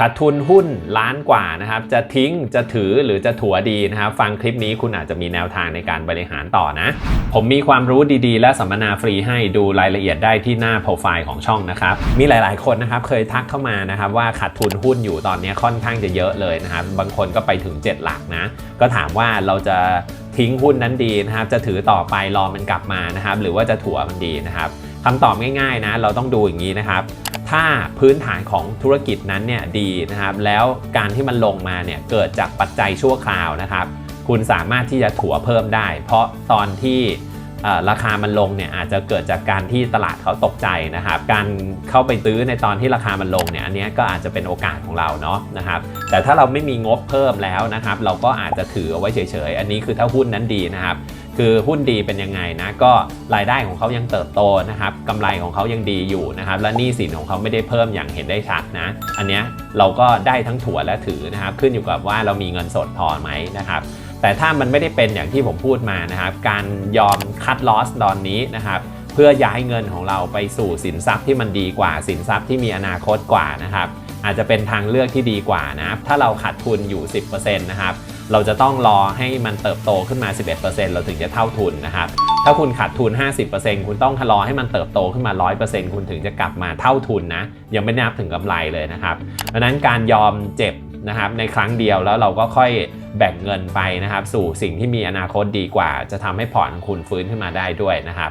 ขาดทุนหุ้นล้านกว่านะครับ จะทิ้งจะถือหรือจะถัวดีนะครับ ฟังคลิปนี้คุณอาจจะมีแนวทางในการบริหารต่อนะ ผมมีความรู้ดีๆ และสัมมนาฟรีให้ดูรายละเอียดได้ที่หน้าโปรไฟล์ของช่องนะครับ มีหลายๆคนนะครับเคยทักเข้ามานะครับว่าขาดทุนหุ้นอยู่ตอนนี้ค่อนข้างจะเยอะเลยนะครับ บางคนก็ไปถึง 7 หลักนะ ก็ถามว่าเราจะทิ้งหุ้นนั้นดีนะครับ จะถือต่อไปรอมันกลับมานะครับ หรือว่าจะถัวมันดีนะครับ คำตอบง่ายๆนะเราต้องดูอย่างนี้นะครับ ถ้าพื้นฐานของธุรกิจนั้นเนี่ยดีนะครับ แล้วการที่มันลงมาเนี่ยเกิดจากปัจจัยชั่วคราวนะครับ คุณสามารถที่จะถัวเพิ่มได้ เพราะตอนที่ราคามันลงเนี่ยอาจจะเกิดจากการที่ตลาดเขาตกใจนะครับ การเข้าไปซื้อในตอนที่ราคามันลงเนี่ยอันนี้ก็อาจจะเป็นโอกาสของเราเนาะนะครับ แต่ถ้าเราไม่มีงบเพิ่มแล้วนะครับ เราก็อาจจะถือเอาไว้เฉยๆ อันนี้คือถ้าหุ้นนั้นดีนะครับ คือหุ้นดีเป็นยังไงนะก็รายได้ของเขายังเติบโตนะครับกำไรของเขายังดีอยู่นะครับและหนี้สินของเขาไม่ได้เพิ่มอย่างเห็นได้ชัดนะอันเนี้ยเราก็ได้ทั้งถั่วและถือนะครับขึ้นอยู่กับว่าเรามีเงินสดพอไหมนะครับแต่ถ้ามันไม่ได้เป็นอย่างที่ผมพูดมานะครับการยอมคัดลอสตอนนี้นะครับเพื่อย้ายเงินของเราไปสู่สินทรัพย์ที่มันดีกว่าสินทรัพย์ที่มีอนาคตกว่านะครับ อาจจะเป็นทางเลือกที่ดีกว่านะครับถ้าเราขาดทุนอยู่ 10%นะครับเราจะต้องรอให้มันเติบโตขึ้นมา 11%เราถึงจะเท่าทุนนะครับถ้าคุณขาดทุน 50%คุณต้องรอให้มันเติบโตขึ้นมา 100%คุณถึงจะกลับมาเท่าทุนนะยังไม่นับถึงกำไรเลยนะครับเพราะนั้นการยอมเจ็บนะครับในครั้งเดียวแล้วเราก็ค่อยแบ่งเงินไปนะครับสู่สิ่งที่มีอนาคตดีกว่า จะทำให้พอร์ตของคุณฟื้นขึ้นมาได้ด้วยนะครับ